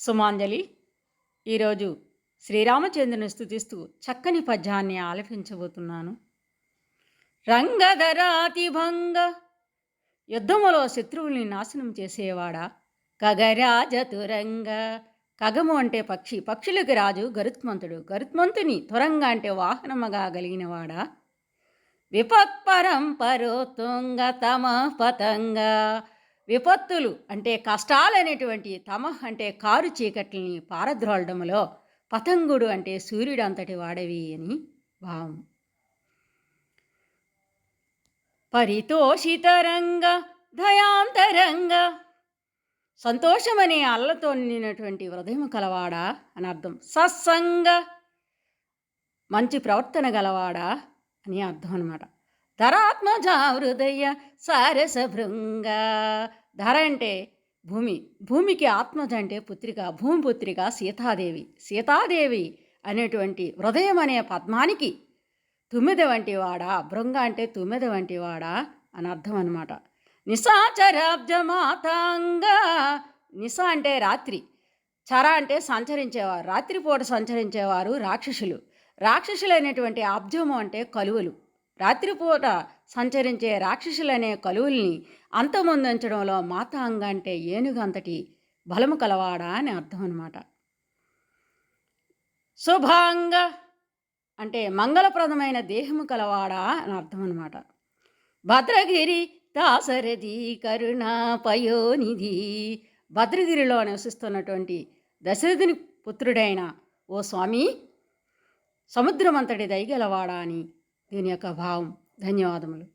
సుమాంజలి ఈరోజు శ్రీరామచంద్రుని స్థుతిస్తూ చక్కని పద్యాన్ని ఆలపించబోతున్నాను. రంగధరాతిభంగ యుద్ధములో శత్రువుల్ని నాశనం చేసేవాడా? కగరాజతురంగ కగము అంటే పక్షి. పక్షులకి రాజు గరుత్మంతుడు. గరుత్మంతుని తురంగ అంటే వాహనముగా కలిగినవాడా విపత్పరం పరోతుంగ తమ పతంగ విపత్తులు అంటే కష్టాలనేటువంటి తమ అంటే కారు చీకట్లని పారద్రోలడంలో పతంగుడు అంటే సూర్యుడు అంతటి వాడవి అని భావం. పరితోషితరంగ దయాంతరంగ సంతోషమనే అల్లతో నిండినటువంటి హృదయం కలవాడా అని అర్థం. సత్సంగ మంచి ప్రవర్తన గలవాడా అని అర్థం అనమాట ధరాత్మజా హృదయ సారస ధర అంటే భూమి. భూమికి ఆత్మజ అంటే పుత్రిక భూమి పుత్రిక సీతాదేవి. సీతాదేవి అనేటువంటి హృదయం అనే పద్మానికి తుమ్మిద వంటి వాడా భృంగ అంటే తుమ్మిద వంటి వాడా అని అర్థం అనమాట నిశాచరాబ్జమాతాంగ నిశ అంటే రాత్రి. చర అంటే సంచరించేవారు. రాత్రిపూట సంచరించేవారు రాక్షసులు. రాక్షసులైనటువంటి అబ్జము అంటే కలువలు. రాత్రిపూట సంచరించే రాక్షసులనే కలువుల్ని అంతమొందించడంలో మాతాంగ అంటే ఏనుగంతటి బలము కలవాడా అని అర్థం అనమాట శుభాంగ అంటే మంగళప్రదమైన దేహము కలవాడా అని అర్థం అనమాట భద్రగిరి దాసరథి కరుణ పయోనిధి భద్రగిరిలో నివసిస్తున్నటువంటి దశరథుని పుత్రుడైన ఓ స్వామి సముద్రమంతటి దయగలవాడా అని దీని యొక్క భావం. ధన్యవాదములు.